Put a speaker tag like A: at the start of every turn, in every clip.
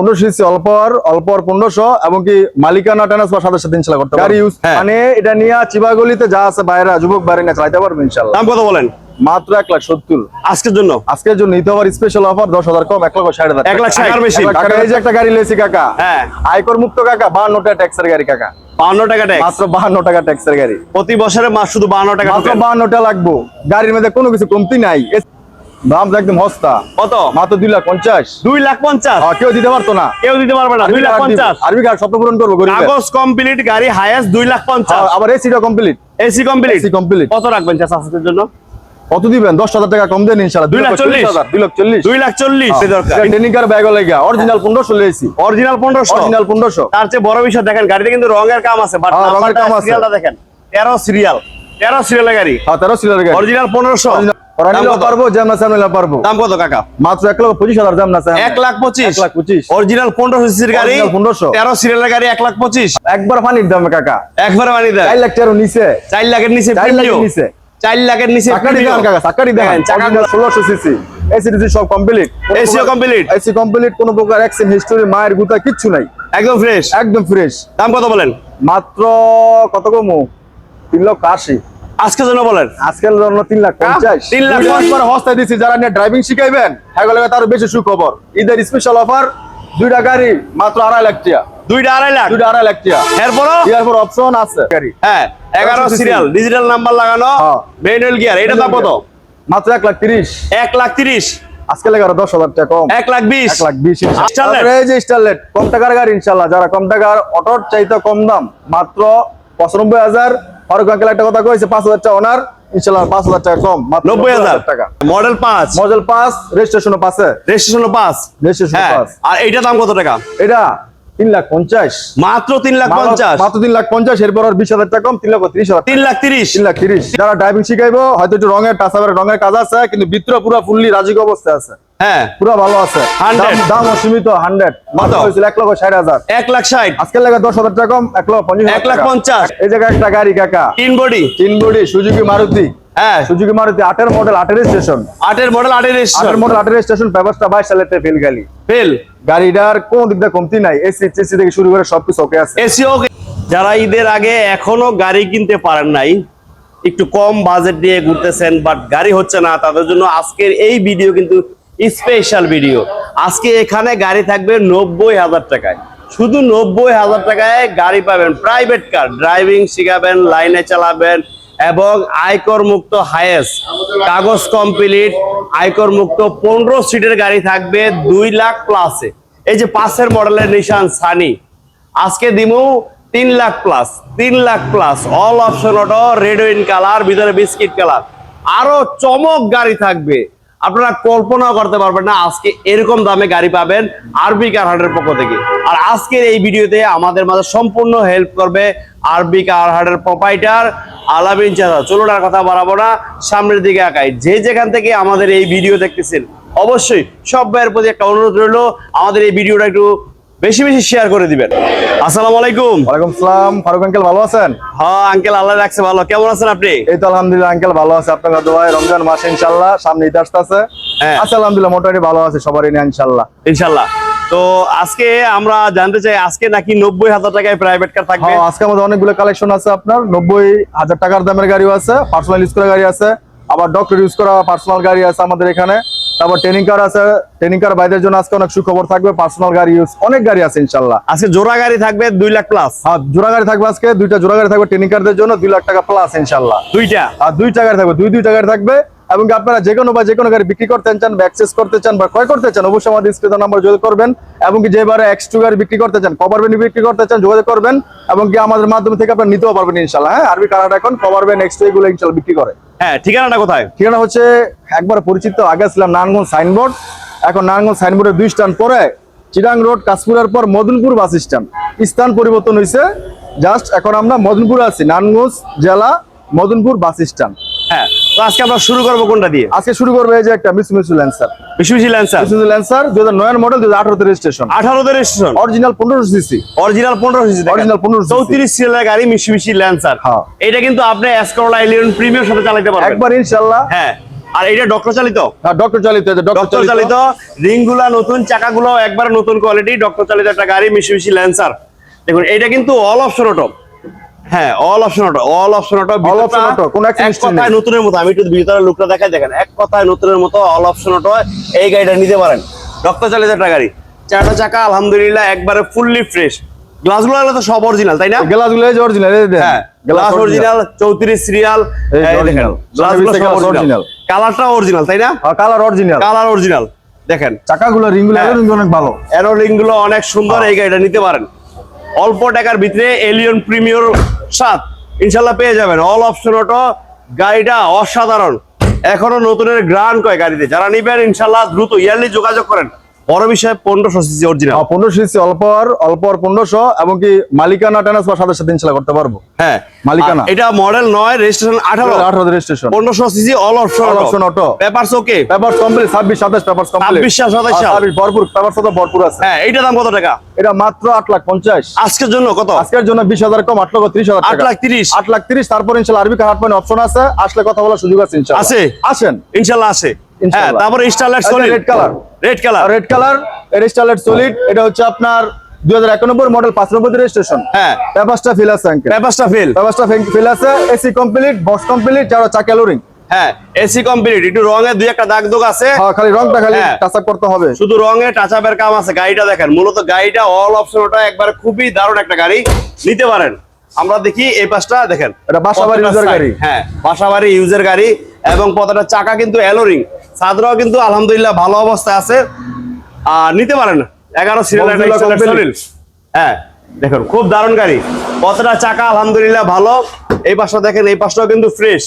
A: পনেরোশো সিসি অল্প অল্প পনেরোশো এবং কি মালিকানা ট্রান্সফার সাথে সাথে ইনশাল্লাহ করতে গাড়ি ইউজ। মানে এটা নিয়ে চিবাগলিতে যা আছে বাইরে যুবক বাইরে না চালাইতে পারবে ইনশাল্লাহ।
B: দাম কত বলেন?
A: মাত্র এক লাখ সত্তর।
B: আজকের জন্য?
A: আজকের জন্য নিতে পার স্পেশাল অফার দশ হাজার কম এক লক্ষ ষাট হাজার
B: এক লাখ ষাট। বেশি।
A: এই যে একটা গাড়ি লেছি কাকা।
B: হ্যাঁ।
A: আয়কর মুক্ত কাকা টাকা ট্যাক্সের গাড়ি কাকা।
B: বান্ন টাকা ট্যাক্স
A: মাত্র টাকা ট্যাক্সের গাড়ি।
B: প্রতি বছরে মাস শুধু বান্ন টাকা
A: মাত্র
B: ঢোকে।
A: বাহান্ন টাকা লাগবো। গাড়ির মধ্যে কোনো কিছু কমতি নাই। দাম একদম হস্তা
B: কত?
A: মাত্র দুই লাখ পঞ্চাশ।
B: দুই লাখ পঞ্চাশ?
A: কেউ দিতে পারতো না।
B: কেউ দিতে পারবে না দুই লাখ পঞ্চাশ।
A: আরবি কার্ড স্বপ্ন পূরণ করব
B: কাগজ কমপ্লিট গাড়ি হাইয়েস্ট দুই লাখ পঞ্চাশ।
A: আবার এসিটা complete
B: AC complete
A: AC complete
B: কত রাখবেন চাষ জন্য?
A: কত দিবেন? দশ হাজার টাকা কম দেন ইনশাল্লাহ
B: দুই লাখ চল্লিশ?
A: দুই লাখ চল্লিশ।
B: দুই লাখ চল্লিশ।
A: ব্যাগ লেগা। অরিজিনাল পনেরোশো লেছি
B: অরিজিনাল পনেরোশো।
A: অরিজিনাল পনেরোশো।
B: তার চেয়ে বড় বিষয় দেখেন গাড়িতে কিন্তু রঙের কাম আছে বাট
A: হ্যাঁ, রঙের কাম আছে।
B: দেখেন। তেরো সিরিয়াল তেরো সিরিয়ালের গাড়ি।
A: হ্যাঁ তেরো সিলের গাড়ি।
B: অরিজিনাল পনেরোশো।
A: ওরা নিলেও পারব পারব।
B: দাম কত কাকা?
A: মাত্র এক লক্ষ পঁচিশ হাজার জ্যামনা স্যামনা
B: এক লাখ পঁচিশ।
A: লাখ পঁচিশ।
B: অরিজিনাল সিসির গাড়ি।
A: Original 1500
B: তেরো সিরিয়ালের গাড়ি এক লাখ পঁচিশ।
A: একবার পানির দামে কাকা।
B: একবারে বানিয়ে দেয়
A: চার লাখ টাকার নিচে।
B: চার লাখের নিচে
A: চার লাখের নিচে।
B: চার লাখের নিচে
A: চাকারি
B: premium।
A: দেখান
B: চাকা
A: ষোলোশো সিসি। এসি সব কমপ্লিট
B: complete?
A: এসি কমপ্লিট কোনো প্রকার অ্যাক্সিডেন্ট হিস্টোরি মায়ের গুতা কিচ্ছু নাই।
B: একদম ফ্রেশ
A: একদম ফ্রেশ
B: দাম কত বলেন?
A: মাত্র কত কমু? তিন লক্ষ আশি।
B: আজকের জন্য বলেন।
A: আজকের জন্য তিন লাখ পঞ্চাশ।
B: তিন লাখ
A: দুই হস্তায় দিচ্ছি যারা নিয়ে ড্রাইভিং শিখাইবেন তার বেশি সুখবর। ঈদের স্পেশাল অফার দুইটা গাড়ি মাত্র আড়াই লাখ টাকা
B: দুইটা আড়াই লাখ?
A: দুইটা আড়াই লাখ টাকা
B: এরপরও?
A: এরপর অপশন আছে। গাড়ি।
B: হ্যাঁ এগারো সিরিয়াল ডিজিটাল নাম্বার লাগানো
A: হ্যাঁ।
B: ম্যানুয়াল গিয়ার এটা দাম কত?
A: মাত্র এক লাখ তিরিশ।
B: এক লাখ তিরিশ।
A: আজকে দশ হাজার টাকা কম।
B: এক লাখ বিশ।
A: এক লাখ বিশ ইনশাল্লাহ।
B: Starlet?
A: তারপরে যে স্টারলেট কম টাকার গাড়ি ইনশাল্লাহ। যারা কম টাকার অটোর চাইতে কম দাম মাত্র পঁচানব্বই হাজার ফারুক আঙ্কেল একটা কথা কয়েছে পাঁচ হাজার টাকা ওনার ইনশাল্লাহ পাঁচ হাজার টাকা কম
B: নব্বই হাজার।
A: টাকা।
B: মডেল পাঁচ।
A: মডেল পাঁচ রেজিস্ট্রেশন পাশে
B: রেজিস্ট্রেশন পাঁচ।
A: রেজিস্ট্রেশন পাঁচ।
B: আর এইটা দাম কত টাকা?
A: এটা তিন লাখ পঞ্চাশ।
B: মাত্র তিন লাখ পঞ্চাশ।
A: মাত্র তিন লাখ পঞ্চাশ এরপর আর বিশ হাজার টাকা কম তিন লাখ তিরিশ হাজার
B: তিন লাখ তিরিশ।
A: তিন লাখ তিরিশ। যারা ড্রাইভিং শিখাইবো হয়তো একটু রঙের টাসাবের রঙের কাজ আছে কিন্তু ভিতরে পুরো ফুললি রাজিক অবস্থায় আছে।
B: হ্যাঁ।
A: পুরো ভালো আছে।
B: 100
A: দাম- অসীমিত হান্ড্রেড। মাত্র? হয়েছিল এক লক্ষ ষাট হাজার।
B: এক লাখ ষাট।
A: আজকের লাগে দশ হাজার টাকা কম এক লক্ষ পঞ্চাশ
B: এক লাখ পঞ্চাশ।
A: এই জায়গায় একটা গাড়ি কাকা।
B: তিন বডি।
A: তিন বডি সুজুকি মারুতি।
B: হ্যাঁ।
A: সুজুকি মারুতি আটের মডেল আটের স্টেশন
B: আটের মডেল আটের
A: আটের মডেল আটের স্টেশন ব্যবস্থা বাইশ সালের ফেল গাড়ি
B: ফেল
A: গাড়িটার কোন দিক দিয়ে কমতি নাই এসি এসি থেকে শুরু করে সবকিছু ওকে আছে।
B: এসিও যারা ঈদের আগে এখনও গাড়ি কিনতে পারেন নাই একটু কম বাজেট দিয়ে ঘুরতেছেন বাট গাড়ি হচ্ছে না তাদের জন্য আজকের এই ভিডিও কিন্তু স্পেশাল ভিডিও আজকে এখানে গাড়ি থাকবে নব্বই হাজার টাকায়। শুধু নব্বই হাজার টাকায় গাড়ি পাবেন প্রাইভেট কার ড্রাইভিং শিখাবেন লাইনে চালাবেন এবং আয়কর মুক্ত হায়েস্ট কাগজ কমপ্লিট আয়কর মুক্ত পনেরো সিটের গাড়ি থাকবে দুই লাখ প্লাসে এই যে পাশের মডেলের নিশান সানি, আজকে দিমু তিন লাখ প্লাস তিন lakh plus all option auto red in colour ভিতরে বিস্কিট কালার আরও চমক গাড়ি থাকবে। আপনারা কল্পনাও করতে পারবেন না আজকে এরকম দামে গাড়ি পাবেন আরবি কার হাটের পক্ষ থেকে। আর আজকের এই ভিডিওতে আমাদের মাঝে সম্পূর্ণ হেল্প করবে আরবি কার হাটের প্রোপাইটার আলামিন চাচা চলুন আর কথা বাড়াবো না, সামনের দিকে আঁকাই যে যেখান থেকে আমাদের এই ভিডিও দেখতেছেন, অবশ্যই সব ভাইয়ের প্রতি একটা অনুরোধ রইল, আমাদের এই ভিডিওটা একটু বেশি বেশি শেয়ার করে দিবেন। আসসালামু আলাইকুম।
A: ওয়ালাইকুম সালাম। ফারুক আঙ্কেল ভালো আছেন?
B: হ্যাঁ আঙ্কেল আল্লাহ রাখছে ভালো। কেমন আছেন আপনি?
A: এই তো আলহামদুলিল্লাহ আঙ্কেল ভালো আছে। আপনার দোয়ায় রমজান মাসে ইনশাল্লাহ সামনে ঈদ আসতেছে।
B: হ্যাঁ।
A: আচ্ছা আলহামদুলিল্লাহ মোটামুটি ভালো আছে সবারই নিয়ে ইনশাল্লাহ
B: ইনশাল্লাহ তো আজকে আমরা জানতে চাই আজকে নাকি নব্বই হাজার টাকায় প্রাইভেট কার থাকবে?
A: হ্যাঁ আজকে আমাদের অনেকগুলো কালেকশন আছে আপনার। নব্বই হাজার টাকার দামের গাড়িও আছে পার্সোনাল ইউজ করা গাড়ি আছে। আবার ডক্টর ইউজ করা পার্সোনাল গাড়ি আছে আমাদের এখানে। তারপর ট্রেনিং কার আছে ট্রেনিং কার বাইদের জন্য আজকে অনেক সুখবর থাকবে পার্সোনাল গাড়ি ইউজ অনেক গাড়ি আছে ইনশাল্লাহ
B: আজকে জোড়া গাড়ি থাকবে দুই লাখ প্লাস
A: হ্যাঁ জোড়া গাড়ি থাকবে আজকে দুইটা জোড়া গাড়ি থাকবে ট্রেনিং কারদের জন্য দুই লাখ টাকা প্লাস ইনশাল্লাহ
B: দুইটা?
A: আর দুইটা গাড়ি থাকবে দুই দুইটা গাড়ি থাকবে। এবং কি আপনারা যে কোনো বা যে কোনো গাড়ি বিক্রি করতে চান বা অ্যাক্সেস করতে চান বা ক্রয় করতে চান অবশ্যই আমাদের স্ক্রিন নাম্বার যোগাযোগ করবেন এবং কি যেবারে এক্স টু গাড়ি বিক্রি করতে চান কভার ভ্যান বিক্রি করতে চান যোগাযোগ করবেন এবং কি আমাদের মাধ্যমে থেকে আপনারা নিতেও পারবেন ইনশাল্লাহ হ্যাঁ? আরবি কারাটা এখন কভার ভ্যান এক্স টু এগুলো ইনশাল্লাহ বিক্রি করে।
B: হ্যাঁ ঠিকানাটা কোথায়?
A: ঠিকানা হচ্ছে একবার পরিচিত আগে ছিলাম নারায়ণগঞ্জ সাইনবোর্ড এখন নারায়ণগঞ্জ সাইনবোর্ডের দুই স্ট্যান্ড পরে চিরাং রোড কাশপুরের পর মদনপুর বাস স্ট্যান্ড। স্থান পরিবর্তন হয়েছে জাস্ট এখন আমরা মদনপুরে আছি নারায়ণগঞ্জ জেলা মদনপুর বাস স্ট্যান্ড।
B: তো আজকে আমরা শুরু করব কোনটা দিয়ে?
A: আজকে শুরু করবে এই যে একটা মিস মিস ল্যান্সার
B: ল্যান্সার
A: মিস ল্যান্সার হাজার নয় মডেল হাজার আঠারোতে রেজিস্ট্রেশন
B: আঠারোতে রেজিস্ট্রেশন
A: অরিজিনাল পনেরোশো সিসি
B: অরিজিনাল পনেরো
A: 15 cc
B: চৌত্রিশ সিলের গাড়ি মিশি ল্যান্সার
A: হ্যাঁ।
B: এটা কিন্তু আপনি এসকরোলা ইলেভেন প্রিমিয়ার সাথে চালাতে পারবেন।
A: একবার ইনশাল্লাহ
B: হ্যাঁ। আর এটা ডক্টর চালিত?
A: হ্যাঁ ডক্টর চালিত
B: ডক্টর চালিত। রিংগুলা নতুন চাকাগুলো একবার নতুন কোয়ালিটি ডক্টর চালিত একটা গাড়ি মিশি মিশি ল্যান্সার দেখুন এটা কিন্তু অল অপশন অটো হ্যাঁ all option auto all option auto
A: All option auto, কোনো
B: এক কথায় নতুনের মতো আমি একটু ভিতরে লুকটা দেখাই দেখেন এক কথায় নতুনের মতো অল অপশন অটো এই গাড়িটা নিতে পারেন। ডক্টর চালিত একটা গাড়ি। চারটা চাকা আলহামদুলিল্লাহ একবারে ফুললি ফ্রেশ গ্লাসগুলো তো সব অরিজিনাল তাই না?
A: গ্লাস অরিজিনাল
B: হ্যাঁ গ্লাস অরিজিনাল চৌত্রিশ সিরিয়াল। গ্লাসগুলো সব অরিজিনাল কালারটা অরিজিনাল তাই না?
A: কালার অরিজিনাল
B: কালার অরিজিনাল দেখেন।
A: চাকাগুলো রিংগুলো। রিং ভালো।
B: অনেক সুন্দর এই গাড়িটা নিতে পারেন। অল্প টাকার ভিতরে এলিয়ন প্রিমিয়র সাত। ইনশাল্লাহ পেয়ে যাবেন। অল অপশন অটো গাড়িটা অসাধারণ। এখনও নতুনের গ্রান কয় গাড়িতে। যারা নিবেন, ইনশাল্লাহ দ্রুত ইয়ারলি যোগাযোগ করেন। বড় বিষয় পনেরোশো সিসি অরিজিনাল
A: পনেরোশো সিসি অল্প অল্প পনেরোশো এবং কি মালিকানা ট্রান্সফার সাথে সাথে ইনশাল্লাহ করতে পারব।
B: হ্যাঁ।
A: মালিকানা।
B: এটা মডেল নয় রেজিস্ট্রেশন আঠারো।
A: আঠারো রেজিস্ট্রেশন
B: পনেরোশো CC all option
A: All option auto।
B: Papers okay
A: paper complete ছাব্বিশ সাতাশ পেপার কমপ্লিট
B: 26, 27 সাল।
A: ভরপুর ভরপুর আছে।
B: হ্যাঁ দাম কত টাকা?
A: এটা মাত্র আট লাখ পঞ্চাশ।
B: আজকের জন্য কত?
A: আজকের জন্য বিশ হাজার কম আট লক্ষ ত্রিশ হাজার
B: আট লাখ তিরিশ।
A: আট লাখ তিরিশ তারপর ইনশাল্লাহ আরবি অপশন আছে আসলে কথা বলার সুযোগ আছে ইনশাল্লাহ।
B: আছে?
A: আসেন।
B: ইনশাল্লাহ আছে। হ্যাঁ তারপরে starlight solid
A: red color।
B: Red colour
A: red colour রেস্টালেট solid এটা হচ্ছে আপনার দুই হাজার একানব্বই মডেল পাঁচ নম্বর রেজিস্ট্রেশন
B: হ্যাঁ।
A: পেপারসটা ফিল আছে আঙ্কেল
B: পেপারসটা ফেল
A: পেপারসটা ফিল আছে এসি কমপ্লিট বক্স কমপ্লিট আর চাকা লোরিং
B: হ্যাঁ এসি কমপ্লিট একটু দুই একটা দাগ দোগ আছে।
A: হ্যাঁ খালি রংটা খালি
B: হ্যাঁ।
A: টাচ আপ করতে হবে।
B: শুধু রঙে টাচ আপের কাম আছে গাড়িটা দেখেন মূলত গাড়িটা অল অপশন ওটা একবার খুবই দারুণ একটা গাড়ি নিতে পারেন। আমরা দেখি এই পাশটা দেখেন।
A: এটা বাসাবাড়ি
B: কতটা
A: গাড়ি।
B: হ্যাঁ বাসাবাড়ি ইউজার গাড়ি এবং কতটা চাকা কিন্তু এলোরিং সাদরাও কিন্তু আলহামদুলিল্লাহ ভালো অবস্থায় আছে। আর নিতে পারেন এগারো সিরিয়াল। হ্যাঁ দেখুন খুব দারুণ গাড়ি। কতটা চাকা আলহামদুলিল্লাহ ভালো। এই পাশটা দেখেন এই পাশটাও কিন্তু ফ্রেশ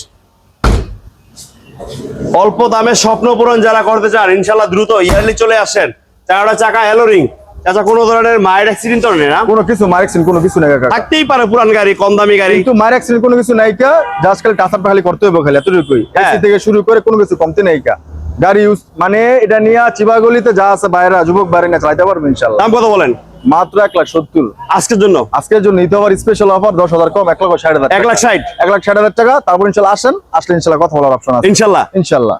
B: অল্প দামে স্বপ্ন পূরণ যারা করতে চান ইনশাল্লাহ দ্রুত ইয়ারলি চলে আসেন। চারটা চাকা এলোরিং চাচা কোনো ধরনের মায়ের অ্যাক্সিডেন্ট না?
A: কোনো কিছু মারেকশন কোনো কিছু নাই
B: থাকতেই পারে পুরান গাড়ি কম দামি গাড়ি।
A: কিন্তু মায়ের অ্যাক্সিডেন্ট কোনো কিছু নাই কা জাস্ট খালি টাচ আপটা খালি করতে হবে খালি এতটুকুই।
B: হ্যাঁ।
A: এসি থেকে শুরু করে কোনো কিছু কমতে নাই কা। গাড়ি ইউজ মানে এটা নিয়ে চিবাগলিতে যা আছে বাইরা যুবক বাইরে না চালাইতে পারবে ইনশাল্লাহ।
B: দাম কত বলেন?
A: মাত্র এক লাখ সত্তর।
B: আজকের জন্য?
A: আজকের জন্য নিতে পারি স্পেশাল অফার দশ হাজার কম এক লক্ষ ষাট হাজার
B: এক লাখ ষাট?
A: এক লাখ ষাট হাজার টাকা তারপর ইনশাল্লাহ আসেন আসলে ইনশাল্লাহ কথা বলার অপশন আছে।
B: ইনশাল্লাহ?
A: ইনশাল্লাহ।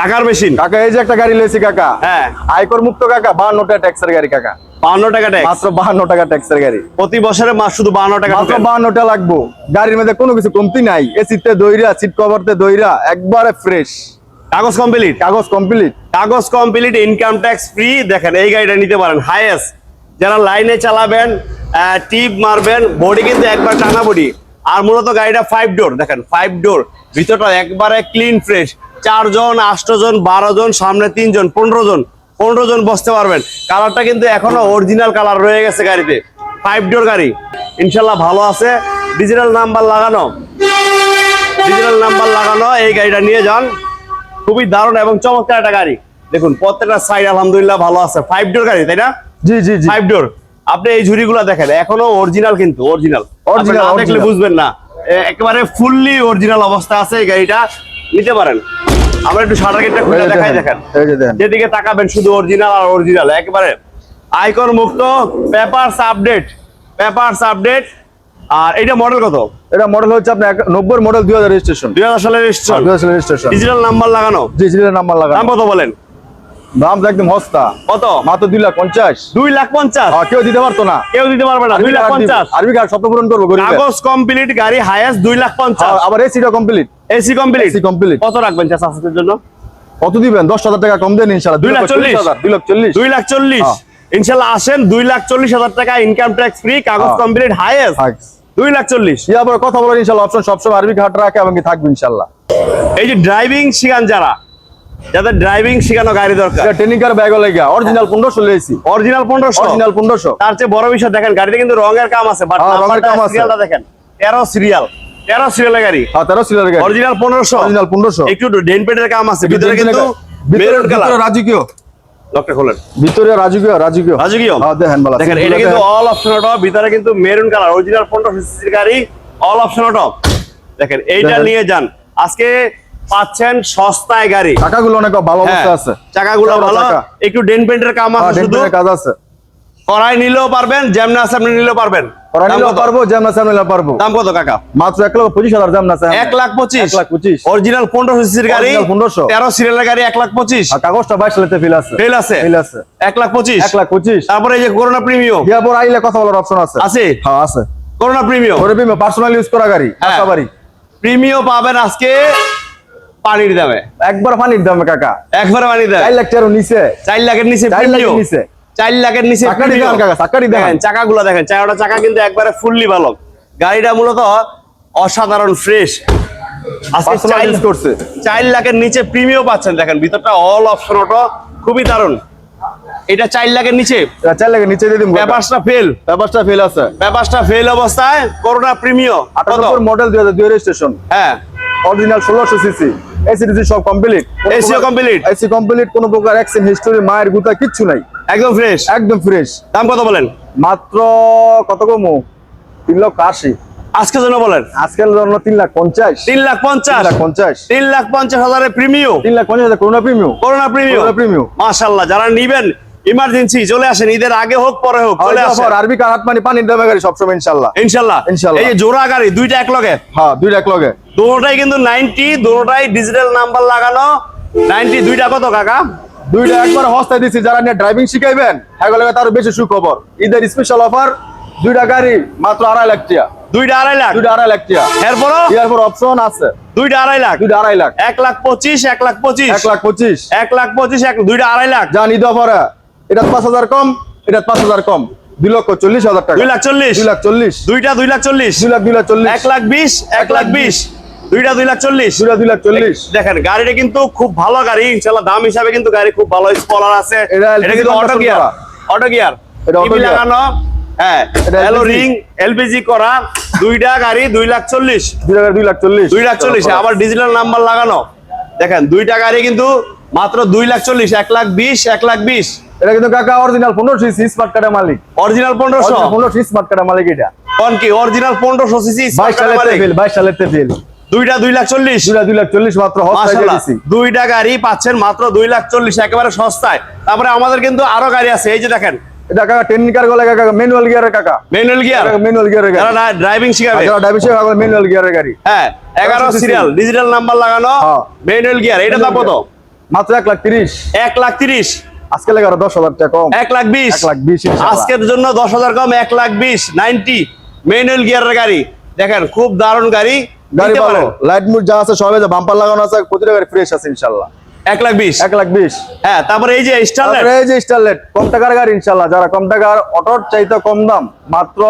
B: টাকার মেশিন
A: কাকা এই যে একটা গাড়ি লেছি কাকা।
B: হ্যাঁ।
A: আয়কর মুক্ত কাকা বাহান্ন টাকা ট্যাক্সের গাড়ি কাকা।
B: বান্ন টাকা ট্যাক্স
A: মাত্র বাহান্ন টাকা ট্যাক্সের গাড়ি।
B: প্রতি বছরে মাস শুধু টাকা
A: মাত্র লাগবো। গাড়ির মধ্যে কোনো কিছু কমতি নাই। এসিতে দইরা সিট কভারতে দইরা একবারে ফ্রেশ
B: কাগজ কমপ্লিট
A: কাগজ কমপ্লিট
B: কাগজ কমপ্লিট ইনকাম ট্যাক্স ফ্রি দেখেন এই গাড়িটা নিতে পারেন। হাইয়েস্ট যারা লাইনে চালাবেন টিপ মারবেন বডি কিন্তু একবার টানা বডি আর মূলত গাড়িটা ফাইভ ডোর দেখেন ফাইভ ডোর ভিতরটা একবারে ক্লিন ফ্রেশ চারজন আটজন বারো জন সামনে তিনজন পনেরো জন পনেরো জন বসতে পারবেন। কালারটা কিন্তু এখনও অরিজিনাল কালার রয়ে গেছে গাড়িতে। ফাইভ ডোর গাড়ি। ইনশাল্লাহ ভালো আছে। ডিজিটাল নাম্বার লাগানো। ডিজিটাল নাম্বার লাগানো এই গাড়িটা নিয়ে যান। খুবই দারুণ এবং চমৎকার একটা গাড়ি। দেখুন প্রত্যেকটা সাইড আলহামদুলিল্লাহ ভালো আছে। ফাইভ ডোর গাড়ি তাই না?
A: জি জি জি।
B: ফাইভ ডোর আপনি এই ঝুড়িগুলো দেখেন এখনও অরিজিনাল কিন্তু অরিজিনাল না দেখলে বুঝবেন না। একেবারে ফুললি অরিজিনাল অবস্থা আছে এই গাড়িটা। নিতে পারেন। আমরা একটু শাটার গেটটা খুলে দেখাই
A: দেখেন।
B: যেদিকে তাকাবেন শুধু অরিজিনাল আর অরিজিনাল একেবারে। আইকন মুক্ত পেপারস আপডেট পেপারস আপডেট আর এটা মডেল কত?
A: এটা মডেল হচ্ছে আপনার নব্বই মডেল দুই হাজার রেজিস্ট্রেশন
B: দুই হাজার সালের রেজিস্ট্রেশন
A: দুই হাজার রেজিস্ট্রেশন
B: ডিজিটাল নাম্বার লাগানো?
A: জিলের নাম্বার
B: দাম কত বলেন?
A: দাম তো একদম হস্তা
B: কত?
A: মাত্র দুই লাখ পঞ্চাশ।
B: দুই লাখ পঞ্চাশ?
A: আহ, কেউ দিতে পারতো না।
B: কেউ দিতে পারবে না দুই লাখ পঞ্চাশ।
A: আরবি কার্ড স্বপ্ন পূরণ করব
B: কাগজ কমপ্লিট গাড়ি হাইয়েস্ট দুই লাখ পঞ্চাশ।
A: আ- আবার এসিটা complete
B: AC complete
A: AC complete
B: কত রাখবেন চাষা আজকের জন্য?
A: কত দিবেন? দশ হাজার টাকা কম দেন ইনশাল্লাহ
B: দুই লাখ চল্লিশ।
A: হাজার দুই লাখ চল্লিশ।
B: দুই লাখ চল্লিশ।
A: হ্যাঁ।
B: ইনশাল্লাহ আসেন দুই লাখ চল্লিশ হাজার টাকা ইনকাম ট্যাক্স ফ্রি কাগজ
A: হ্যাঁ।
B: কমপ্লিট হাইয়েস্ট
A: থাক।
B: দুই লাখ চল্লিশ।
A: কথা বলার ইনশাল্লাহ অপশন সবসময় আরবি ঘাট রাখে এবং থাকবে ইনশাল্লাহ।
B: এই যে ড্রাইভিং শিখান যারা যাদের ড্রাইভিং শেখানো গাড়ি দরকার।
A: ট্রেনিং কার ব্যাগ লেগে অরিজিনাল পনেরোশো লেছি
B: অরিজিনাল
A: অরিজিনাল
B: তার চেয়ে বড় বিষয় দেখেন গাড়িতে কিন্তু রঙের কাম আছে বাট
A: হ্যাঁ, রঙের কাম আছে।
B: সিরিয়ালটা দেখেন। তেরো সিরিয়াল তেরো সিরিয়ালের গাড়ি।
A: হ্যাঁ তেরো সিলের গাড়ি।
B: অরিজিনাল পনেরোশো।
A: অরিজিনাল পনেরোশো।
B: একটু ডেন পেটের কাম আছে ভিতরে কিন্তু মেরুন কালার
A: রাজকীয়।
B: লকটা খোলেন।
A: ভিতরে রাজকীয় রাজকীয়।
B: রাজকীয়।
A: হ্যাঁ দেখেন বলা
B: দেখেন এটা কিন্তু অল অপশন অটো ভিতরে কিন্তু মেরুন কালার অরিজিনাল সিসির গাড়ি অল অপশন অটো দেখেন এইটা নিয়ে যান। আজকে পাচ্ছেন সস্তায় গাড়ি।
A: টাকাগুলো অনেক ভালো
B: হ্যাঁ,
A: অবস্থা আছে।
B: চাকাগুলো ভালো। একটু ডেন পেন্টের কাম
A: হ্যাঁ,
B: আছে শুধু।
A: কাজ আছে।
B: কড়াই নিলেও পারবেন যেমন আছে আপনি নিলেও পারবেন।
A: ওরা
B: দাম
A: পারব জ্যাম না পারব।
B: দাম কত কাকা?
A: মাত্র এক লক্ষ পঁচিশ হাজার জ্যাম না
B: এক লাখ পঁচিশ?
A: লাখ পঁচিশ।
B: অরিজিনাল পনেরোশো সিসির গাড়ি
A: Original 1500
B: তেরো সিরিয়ালের গাড়ি এক লাখ পঁচিশ।
A: আর কাগজটা বাইশ সালেতে ফিল আছে।
B: ফেল আছে?
A: ফিল আছে।
B: এক লাখ পঁচিশ?
A: এক লাখ পঁচিশ।
B: তারপরে এই যে করোনা প্রিমিয়ম
A: ইয়ার আইলে কথা বলার অপশন আছে।
B: আছে?
A: হ্যাঁ আছে।
B: করোনা প্রিমিয়ম
A: করে বিমে পার্সোনাল ইউজ করা গাড়ি
B: হ্যাঁ।
A: বাড়ি
B: প্রিমিয়ম পাবেন আজকে পানির দামে।
A: একবার পানির দামে কাকা।
B: একবারে পানির দামে।
A: চার লাখ টাকার নিচে।
B: চার লাখের নিচে
A: চার লাখের নিচে।
B: চার লাখের নিচে।
A: দেখান
B: চাকাগুলো দেখেন চারটা চাকা কিন্তু একবারে ফুললি ভালো গাড়িটা মূলত অসাধারণ ফ্রেশ চার
A: করছে।
B: চার লাখের নিচে প্রিমিয়ম পাচ্ছেন দেখেন ভিতরটা অল অপশন অটো খুবই দারুণ। এটা চার লাখের নিচে।
A: চার লাখের নিচে দিয়ে দিন
B: পেপারসটা ফেল
A: ব্যাপারটা ফেল আছে।
B: পেপারসটা ফেল অবস্থায় করোনা প্রিমিয়ম
A: আঠারো মডেল দুই হাজার দুই রেজিস্ট্রেশন
B: হ্যাঁ।
A: অরিজিনাল ষোলোশো সিসি এসিডিসি সব complete
B: AC complete
A: AC complete কোনো প্রকার অ্যাক্সিডেন্ট হিস্টোরি মায়ের গুতা কিচ্ছু নাই।
B: একদম ফ্রেশ
A: একদম ফ্রেশ
B: দাম কত বলেন?
A: মাত্র কত কমু? তিন লক্ষ আশি।
B: আজকে জন্য বলেন।
A: আজকের জন্য তিন লাখ পঞ্চাশ।
B: তিন লাখ পঞ্চাশ।
A: লাখ পঞ্চাশ।
B: তিন লাখ পঞ্চাশ হাজারের প্রিমিয়ম
A: তিন লাখ পঞ্চাশ হাজার Corona premium
B: Corona premium
A: Corona premium।
B: মাশাল্লাহ যারা নিবেন ইমার্জেন্সি চলে আসেন ঈদের আগে হোক পরে হোক চলে আসেন।
A: আরবি কার হাত মানে পানির দামে গাড়ি সবসময় ইনশাল্লাহ
B: ইনশাল্লাহ
A: ইনশাল্লাহ।
B: এই জোড়া গাড়ি দুইটা এক লগে?
A: হ্যাঁ দুই লাখ লগে।
B: দুটোটাই কিন্তু নাইনটি দুটোটাই ডিজিটাল নাম্বার লাগানো। নাইনটি দুইটা কত কাকা?
A: দুইটা একবার হস্তায় দিচ্ছি যারা নিয়ে ড্রাইভিং শিখাইবেন এগুলো তার বেশি সুখবর। ঈদের স্পেশাল অফার দুইটা গাড়ি মাত্র আড়াই লাখ টিয়া।
B: দুইটা আড়াই লাখ?
A: দুইটা আড়াই লাখ টিয়া।
B: এরপরও?
A: এরপর অপশন আছে।
B: দুইটা আড়াই লাখ?
A: দুইটা আড়াই লাখ।
B: এক লাখ পঁচিশ এক লাখ পঁচিশ।
A: এক লাখ পঁচিশ।
B: এক লাখ পঁচিশ এক দুইটা আড়াই লাখ?
A: যা নিদ অফারে এটা পাঁচ হাজার কম এটা পাঁচ হাজার কম দুই লক্ষ চল্লিশ হাজার টাকা
B: দুই লাখ চল্লিশ
A: দুই লাখ চল্লিশ
B: দুইটা দুই লাখ চল্লিশ
A: দুই লাখ দুই লাখ চল্লিশ
B: এক লাখ বিশ এক লাখ বিশ দুইটা দুই লাখ চল্লিশ
A: দুই লাখ দুই লাখ চল্লিশ
B: দেখেন গাড়িটা কিন্তু খুব ভালো গাড়ি ইনশাল্লাহ দাম হিসাবে কিন্তু গাড়ি খুব ভালো স্পলার আছে
A: এটা
B: কিন্তু অটো গিয়ার অটো গিয়ার লাগানো হ্যাঁ হ্যালো রিং এলপিজি করা দুইটা গাড়ি দুই লাখ চল্লিশ
A: দুই লাখ চল্লিশ
B: দুই লাখ চল্লিশ আবার ডিজিটাল নাম্বার লাগানো দেখেন দুইটা গাড়ি কিন্তু মাত্র দুই লাখ চল্লিশ এক লাখ বিশ এক লাখ বিশ
A: এটা কিন্তু কাকা অরিজিনাল পনেরোশো সিসি স্মার্ট কার্ডের মালিক।
B: অরিজিনাল পনেরোশো?
A: পনেরোশো স্মার্ট কার্ডের মালিক এটা।
B: কোন কি? অরিজিনাল পনেরোশো সিসি
A: বাইশ সালের তেফিল বাইশ সালের তেফিল।
B: দুইটা দুই লাখ চল্লিশ।
A: লাখ দুই লাখ চল্লিশ মাত্র
B: দুইটা গাড়ি পাচ্ছেন মাত্র দুই লাখ চল্লিশ একেবারে সস্তায়। তারপরে আমাদের কিন্তু আরও গাড়ি আছে এই যে দেখেন।
A: এটা কাকা টেকনিকার গলে কাকা ম্যানুয়াল গিয়ারের কাকা।
B: ম্যানুয়াল গিয়ার
A: ম্যানুয়াল গিয়ারের গাড়ি।
B: যারা ড্রাইভিং শিখাবে।
A: যারা ড্রাইভিং শেখাবে ম্যানুয়াল গিয়ারের গাড়ি।
B: হ্যাঁ এগারো
A: 100
B: সিরিয়াল ডিজিটাল নাম্বার লাগানো। ম্যানুয়াল গিয়ার এটা দাম কত?
A: মাত্র এক লাখ তিরিশ।
B: এক লাখ তিরিশ।
A: আজকে লেগে আরও দশ হাজার টাকা কম।
B: এক লাখ বিশ।
A: লাখ বিশ ইনশাআল্লাহ।
B: আজকের জন্য দশ হাজার কম এক লাখ বিশ। নাইনটি ম্যানুয়াল গিয়ারের গাড়ি। দেখেন খুব দারুণ গাড়ি।
A: গাড়ি ভালো। লাইট মুড যা আছে সবাই যে বাম্পার লাগানো আছে প্রতিটা গাড়ি ফ্রেশ আছে ইনশাল্লাহ।
B: এক লাখ বিশ।
A: এক লাখ বিশ।
B: হ্যাঁ তারপরে এই যে স্টারলেট
A: এই যে স্টারলেট কম টাকার গাড়ি ইনশাল্লাহ। যারা কম টাকার অটোর চাইতে কম দাম মাত্র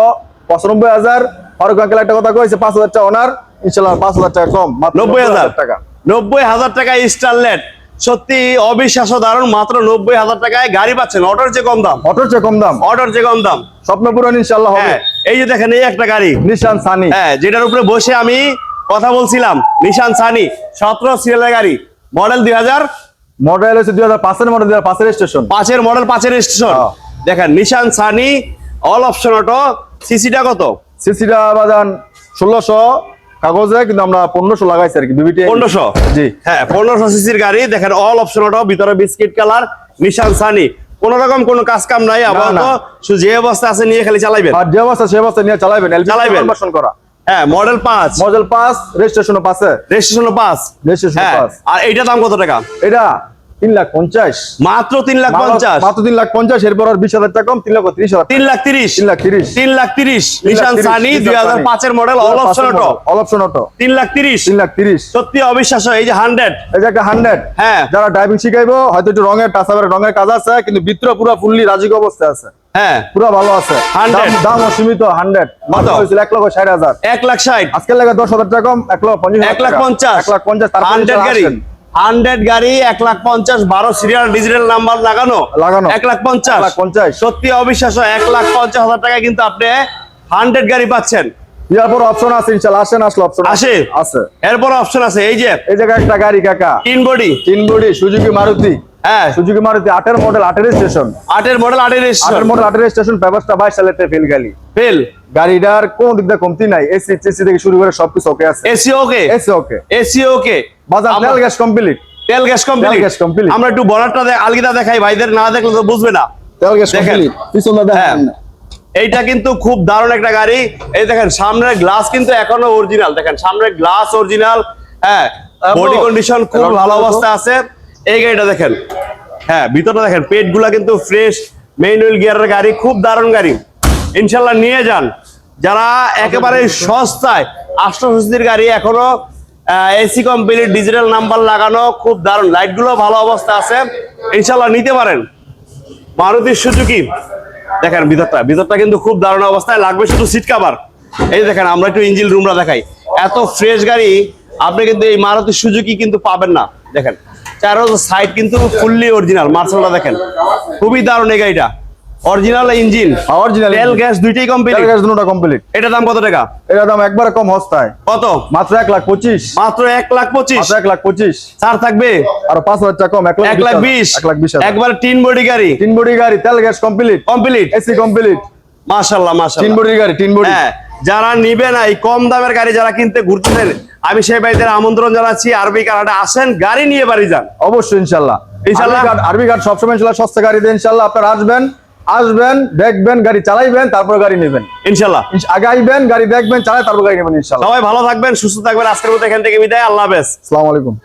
A: পঁচানব্বই হাজার। ফারুক আঙ্কেল একটা কথা কয়েছে পাঁচ হাজার টাকা ওনার ইনশাল্লাহ পাঁচ হাজার টাকা কম মাত্র
B: নব্বই হাজার।
A: টাকা।
B: নব্বই হাজার টাকা স্টারলেট সত্যি অবিশ্বাস্য দারুণ মাত্র নব্বই হাজার টাকায় গাড়ি পাচ্ছেন। অটোর চেয়ে কম দাম।
A: অটোর চেয়ে কম দাম।
B: অটোর চেয়ে কম দাম।
A: স্বপ্ন পূরণ ইনশাল্লাহ হবে।
B: হ্যাঁ এই যে দেখেন এই একটা গাড়ি।
A: নিশান সানি।
B: হ্যাঁ যেটার উপরে বসে আমি কথা বলছিলাম নিশান সানি সতেরো সিরিয়ালের গাড়ি মডেল দুই হাজার।
A: মডেল হচ্ছে দুই হাজার পাঁচের মডেল দুই হাজার পাঁচের স্টেশন।
B: পাঁচের মডেল পাঁচের স্টেশন।
A: হ্যাঁ।
B: দেখেন Nissan Sunny all option auto সিসিটা কত?
A: সিসিটা বাজান ষোলোশো। কাগজে কিন্তু আমরা পনেরোশো লাগাইছি আর কি বিবিটি
B: পনেরোশো?
A: জি।
B: হ্যাঁ পনেরোশো সিসির গাড়ি দেখেন অল অপশন ভিতরে বিস্কিট কালার নিশান সানি কোন রকম কোনো কাজ কাম নাই। শুধু যে অবস্থা আছে নিয়ে খালি চালাইবেন।
A: আর যে অবস্থা সে অবস্থা নিয়ে
B: চালাইবেন।
A: কনভার্সন করা।
B: হ্যাঁ মডেল পাঁচ।
A: মডেল পাঁচ রেজিস্ট্রেশন পাশে
B: রেজিস্ট্রেশন পাঁচ।
A: রেজিস্ট্রেশন
B: হ্যাঁ আর এইটা দাম কত টাকা?
A: এটা তিন লাখ পঞ্চাশ
B: মাত্র তিন লাখ পঞ্চাশ
A: মাত্র তিন লাখ পঞ্চাশ এরপর আর বিশ হাজার টাকা কম তিন ত্রিশ হাজার
B: তিন লাখ তিরিশ
A: তিন লাখ তিরিশ
B: তিন লাখ তিরিশ নিশান সানি দুই হাজার পাঁচের model all option auto
A: all option auto
B: তিন লাখ তিরিশ
A: তিন লাখ তিরিশ
B: সত্যি অবিশ্বাস্য এই যে হান্ড্রেড
A: এই যে একটা হান্ড্রেড
B: হ্যাঁ
A: যারা ড্রাইভিং শিখাইবো হয়তো একটু রঙের রঙের কাজ আছে কিন্তু বিত্র পুরো ফুললি রাজিক অবস্থায় আছে
B: হ্যাঁ
A: পুরো ভালো আছে
B: 100
A: দাম- অসীমিত হান্ড্রেড মাত্র? হয়েছিল এক লক্ষ ষাট হাজার
B: এক লাখ ষাট
A: আজকে লাগে দশ হাজার টাকা কম এক লক্ষ পঞ্চাশ
B: এক লাখ পঞ্চাশ
A: এক লাখ পঞ্চাশ
B: হান্ড্রেড গাড়ি। হান্ড্রেড গাড়ি এক লাখ পঞ্চাশ বারো সিরিয়াল ডিজিটাল নাম্বার লাগানো।
A: লাগানো।
B: এক লাখ পঞ্চাশ।
A: পঞ্চাশ।
B: সত্যি অবিশ্বাস্য এক লাখ পঞ্চাশ হাজার টাকায় কিন্তু আপনি হান্ড্রেড গাড়ি পাচ্ছেন।
A: অপশন আছে আসেন আসলে অপশন আছে।
B: এরপর অপশন আছে এই যে।
A: এই একটা গাড়ি কাকা।
B: তিন বডি।
A: তিন বডি সুজুকি মারুতি।
B: হ্যাঁ।
A: সুজুকি মারুতি আটের মডেল আটের স্টেশন
B: আটের মডেল আটের
A: আটের মডেল আটের স্টেশন ব্যবস্থা বাইশ সালের ফেল গাড়ি
B: ফেল
A: গাড়িটার কোন দিক দিয়ে কমতি নাই। এসি চেসি থেকে শুরু করে সবকিছু ওকে আছে।
B: AC okay
A: AC okay
B: AC okay
A: বাজার তেল গ্যাস কমপ্লিট
B: তেল গ্যাস কমপ্লিট
A: তেল গ্যাস complete।
B: আমরা একটু বনারটা আলগিদা দেখাই ভাইদের না দেখলে তো বুঝবে না।
A: তেল গ্যাস কমপ্লিট পিছনে
B: হ্যাঁ
A: দেখেন।
B: এইটা কিন্তু খুব দারুণ একটা গাড়ি। এই দেখেন সামনের গ্লাস কিন্তু এখনও অরিজিনাল দেখেন সামনের গ্লাস অরিজিনাল হ্যাঁ বডি কন্ডিশন খুব ভালো অবস্থা আছে। এই গাড়িটা দেখেন। হ্যাঁ ভিতরটা দেখেন পেটগুলা কিন্তু ফ্রেশ ম্যানুয়াল গিয়ারের গাড়ি খুব দারুণ গাড়ি। ইনশাল্লাহ নিয়ে যান। যারা একেবারে সস্তায় আষ্টশস্তির গাড়ি এখনও এসি কোম্পানির ডিজিটাল নাম্বার লাগানো খুব দারুণ। লাইটগুলো ভালো অবস্থা আছে। ইনশাল্লাহ নিতে পারেন। মারুতি সুজুকি। দেখেন ভিতরটা। ভিতরটা কিন্তু খুব দারুণ অবস্থায়। লাগবে শুধু সিট কাভার এই দেখেন, আমরা একটু ইঞ্জিন রুমরা দেখাই। এত ফ্রেশ গাড়ি, আপনি কিন্তু এই মারুতি সুজুকি কিন্তু পাবেন না। দেখেন চারো সাইড কিন্তু ফুললি অরিজিনাল মার্শালটা দেখেন। খুবই দারুণ এই গাড়িটা। অরিজিনাল ইঞ্জিন
A: অরিজিনাল
B: তেল গ্যাস দুইটাই কমপ্লিট তেল গ্যাস
A: দুটোটা কমপ্লিট
B: এটার দাম কত টাকা?
A: এটার দাম একবারে কম হস্তায়
B: কত?
A: মাত্র এক লাখ পঁচিশ।
B: মাত্র এক লাখ পঁচিশ?
A: মাত্র এক লাখ পঁচিশ।
B: ছাড় থাকবে?
A: আর পাঁচ হাজার টাকা কম
B: এক লাখ বিশ
A: এক লাখ বিশ হাজার।
B: একবার তিন বডি গাড়ি।
A: তিন বডি গাড়ি তেল gas complete
B: complete
A: AC complete
B: মাশাল্লাহ
A: তিন বডি গাড়ি তিন বডি।
B: হ্যাঁ যারা নিবে না এই কম দামের গাড়ি যারা কিনতে ঘুরতেছেন আমি সেই ভাইদের আমন্ত্রণ জানাচ্ছি আরবি কানাডা আসেন গাড়ি নিয়ে বাড়ি যান।
A: অবশ্যই ইনশাল্লাহ।
B: ইনশাল্লাহ।
A: আরবি কার্ড সবসময় ইনশাল্লাহ সস্তা গাড়ি দেন ইনশাল্লাহ আপনারা আসবেন। আসবেন দেখবেন গাড়ি চালাইবেন তারপর গাড়ি নেবেন।
B: ইনশাল্লাহ।
A: ইনশ- আগে আইবেন গাড়ি দেখবেন চালাই তারপর গাড়ি নেবেন ইনশাল্লাহ।
B: সবাই ভালো থাকবেন সুস্থ থাকবেন। আজকের মতো এখান থেকে বিদায়। আল্লাহ হাফেজ।
A: আসসালামু আলাইকুম।